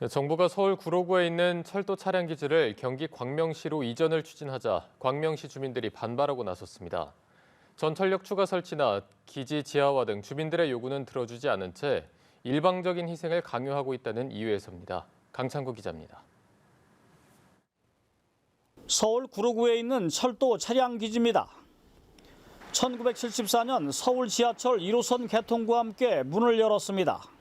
네, 정부가 서울 구로구에 있는 철도 차량 기지를 경기 광명시로 이전을 추진하자 광명시 주민들이 반발하고 나섰습니다. 전철역 추가 설치나 기지 지하화 등 주민들의 요구는 들어주지 않은 채 일방적인 희생을 강요하고 있다는 이유에서입니다. 강창구 기자입니다. 서울 구로구에 있는 철도 차량 기지입니다. 1974년 서울 지하철 1호선 개통과 함께 문을 열었습니다.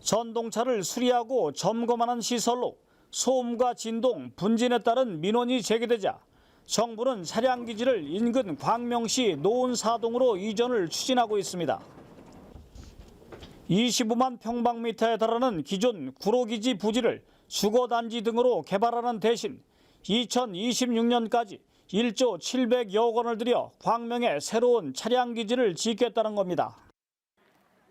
전동차를 수리하고 점검하는 시설로 소음과 진동, 분진에 따른 민원이 제기되자 정부는 차량 기지를 인근 광명시 노은사동으로 이전을 추진하고 있습니다. 25만 평방미터에 달하는 기존 구로기지 부지를 주거단지 등으로 개발하는 대신 2026년까지 1조 700여 원을 들여 광명에 새로운 차량 기지를 짓겠다는 겁니다.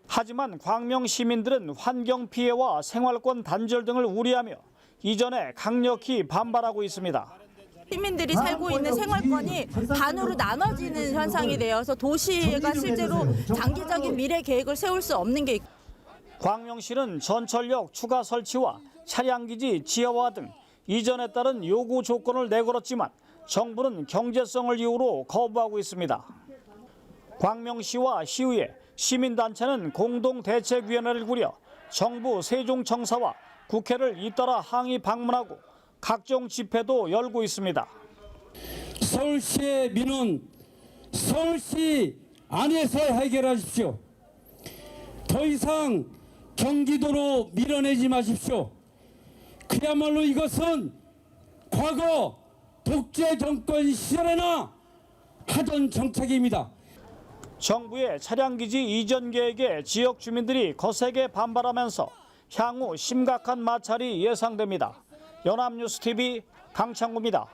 하지만 광명 시민들은 환경 피해와 생활권 단절 등을 우려하며 이전에 강력히 반발하고 있습니다. 시민들이 살고 있는 생활권이 반으로 나눠지는 현상이 되어서 도시가 실제로 장기적인 미래 계획을 세울 수 없는 게 있고 광명시는 전철역 추가 설치와 차량기지 지하화 등 이전에 따른 요구 조건을 내걸었지만 정부는 경제성을 이유로 거부하고 있습니다. 광명시와 시의회, 시민단체는 공동대책위원회를 꾸려 정부 세종청사와 국회를 잇따라 항의 방문하고 각종 집회도 열고 있습니다. 서울시의 민원 서울시 안에서 해결하십시오. 더 이상 경기도로 밀어내지 마십시오. 그야말로 이것은 과거 독재 정권 시절에나 하던 정책입니다. 정부의 차량기지 이전 계획에 지역 주민들이 거세게 반발하면서 향후 심각한 마찰이 예상됩니다. 연합뉴스 TV 강창구입니다.